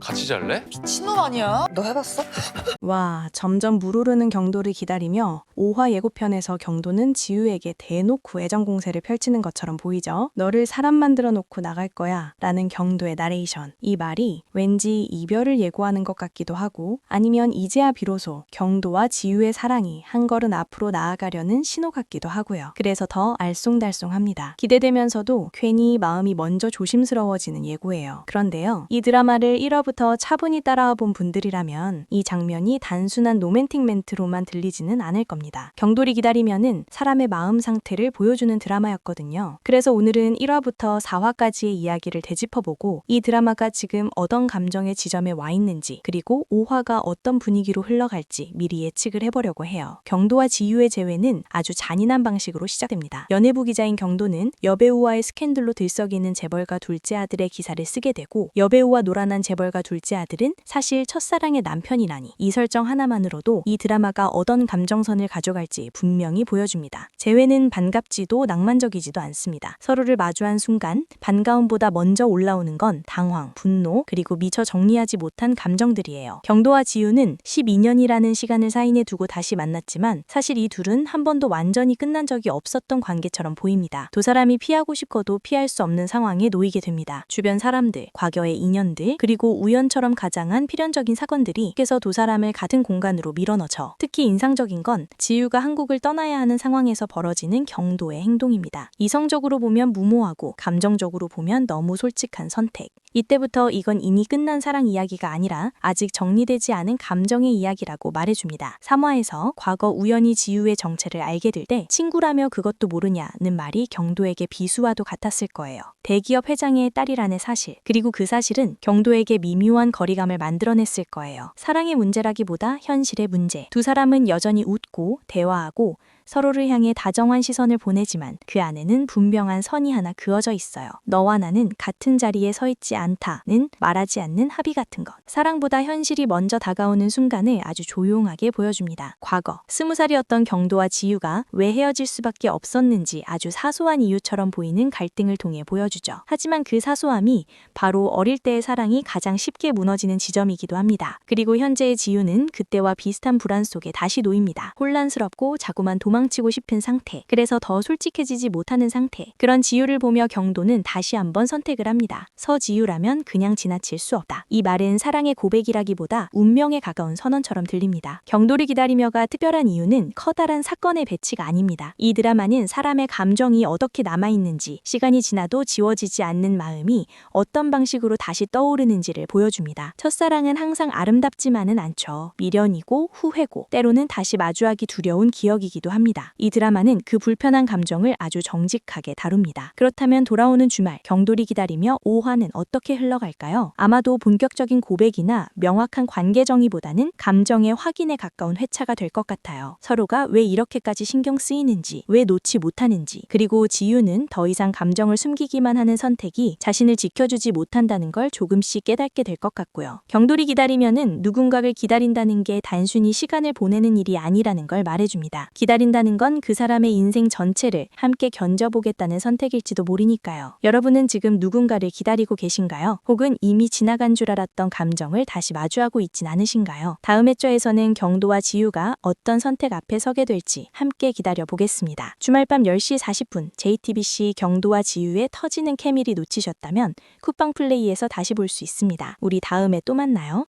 같이 잘래? 미친놈 아니야? 너 해봤어? 와, 점점 물오르는 경도를 기다리며 5화 예고편에서 경도는 지우에게 대놓고 애정 공세를 펼치는 것처럼 보이죠. 너를 사람 만들어 놓고 나갈 거야. 라는 경도의 나레이션. 이 말이 왠지 이별을 예고하는 것 같기도 하고 아니면 이제야 비로소 경도와 지우의 사랑이 한 걸음 앞으로 나아가려는 신호 같기도 하고요. 그래서 더 알쏭달쏭합니다. 기대되면서도 괜히 마음이 먼저 조심스러워지는 예고예요. 그런데요. 이 드라마를 1 화부터 차분히 따라와 본 분들이라면 이 장면이 단순한 로맨틱 멘트로만 들리지는 않을 겁니다. 경돌이 기다리면은 사람의 마음 상태를 보여주는 드라마였거든요. 그래서 오늘은 1화부터 4화까지의 이야기를 되짚어보고 이 드라마가 지금 어떤 감정의 지점에 와 있는지 그리고 5화가 어떤 분위기로 흘러갈지 미리 예측을 해보려고 해요. 경도와 지유의 재회는 아주 잔인한 방식으로 시작됩니다. 연예부 기자인 경도는 여배우와의 스캔들로 들썩이는 재벌가 둘째 아들의 기사를 쓰게 되고 여배우와 노란한 재벌 가 둘째 아들은 사실 첫사랑의 남편이라니 이 설정 하나만으로도 이 드라마가 어떤 감정선을 가져갈지 분명히 보여줍니다. 재회는 반갑지도 낭만적이지도 않습니다. 서로를 마주한 순간 반가움보다 먼저 올라오는 건 당황, 분노, 그리고 미처 정리하지 못한 감정들이에요. 경도와 지우는 12년이라는 시간을 사인해 두고 다시 만났지만 사실 이 둘은 한 번도 완전히 끝난 적이 없었던 관계처럼 보입니다. 두 사람이 피하고 싶어도 피할 수 없는 상황에 놓이게 됩니다. 주변 사람들, 과거의 인연들, 그리고 우연처럼 가장한 필연적인 사건들이 계속 두 사람을 같은 공간으로 밀어넣죠. 특히 인상적인 건 지우가 한국을 떠나야 하는 상황에서 벌어지는 경도의 행동입니다. 이성적으로 보면 무모하고 감정적으로 보면 너무 솔직한 선택. 이때부터 이건 이미 끝난 사랑 이야기가 아니라 아직 정리되지 않은 감정의 이야기라고 말해줍니다. 3화에서 과거 우연히 지우의 정체를 알게 될 때 친구라며 그것도 모르냐는 말이 경도에게 비수와도 같았을 거예요. 대기업 회장의 딸이라는 사실, 그리고 그 사실은 경도에게 미묘한 거리감을 만들어냈을 거예요. 사랑의 문제라기보다 현실의 문제. 두 사람은 여전히 웃고 대화하고 서로를 향해 다정한 시선을 보내지만 그 안에는 분명한 선이 하나 그어져 있어요. 너와 나는 같은 자리에 서 있지 않다는 말하지 않는 합의 같은 것. 사랑보다 현실이 먼저 다가오는 순간을 아주 조용하게 보여줍니다. 과거, 스무 살이었던 경도와 지유가 왜 헤어질 수밖에 없었는지 아주 사소한 이유처럼 보이는 갈등을 통해 보여주죠. 하지만 그 사소함이 바로 어릴 때의 사랑이 가장 쉽게 무너지는 지점이기도 합니다. 그리고 현재의 지유는 그때와 비슷한 불안 속에 다시 놓입니다. 혼란스럽고 자꾸만 도망 치고 싶은 상태. 그래서 더 솔직해지지 못하는 상태. 그런 지유를 보며 경도는 다시 한번 선택을 합니다. 서지유라면 그냥 지나칠 수 없다. 이 말은 사랑의 고백이라기보다 운명에 가까운 선언처럼 들립니다. 경도를 기다리며가 특별한 이유는 커다란 사건의 배치가 아닙니다. 이 드라마는 사람의 감정이 어떻게 남아있는지, 시간이 지나도 지워지지 않는 마음이 어떤 방식으로 다시 떠오르는지를 보여줍니다. 첫사랑은 항상 아름답지만은 않죠. 미련이고 후회고, 때로는 다시 마주하기 두려운 기억이기도 합니다. 이 드라마는 그 불편한 감정을 아주 정직하게 다룹니다. 그렇다면 돌아오는 주말, 경돌이 기다리며 5화는 어떻게 흘러갈까요? 아마도 본격적인 고백이나 명확한 관계 정의보다는 감정의 확인에 가까운 회차가 될 것 같아요. 서로가 왜 이렇게까지 신경 쓰이는지, 왜 놓지 못하는지, 그리고 지유는 더 이상 감정을 숨기기만 하는 선택이 자신을 지켜주지 못한다는 걸 조금씩 깨닫게 될 것 같고요. 경돌이 기다리면은 누군가를 기다린다는 게 단순히 시간을 보내는 일이 아니라는 걸 말해줍니다. 기다린 다는 건 그 사람의 인생 전체를 함께 견뎌보겠다는 선택일지도 모르니까요. 여러분은 지금 누군가를 기다리고 계신가요? 혹은 이미 지나간 줄 알았던 감정을 다시 마주하고 있진 않으신가요? 다음 회차에서는 경도와 지유가 어떤 선택 앞에 서게 될지 함께 기다려 보겠습니다. 주말 밤 10시 40분 JTBC 경도와 지유의 터지는 케미를 놓치셨다면 쿠팡 플레이에서 다시 볼 수 있습니다. 우리 다음에 또 만나요.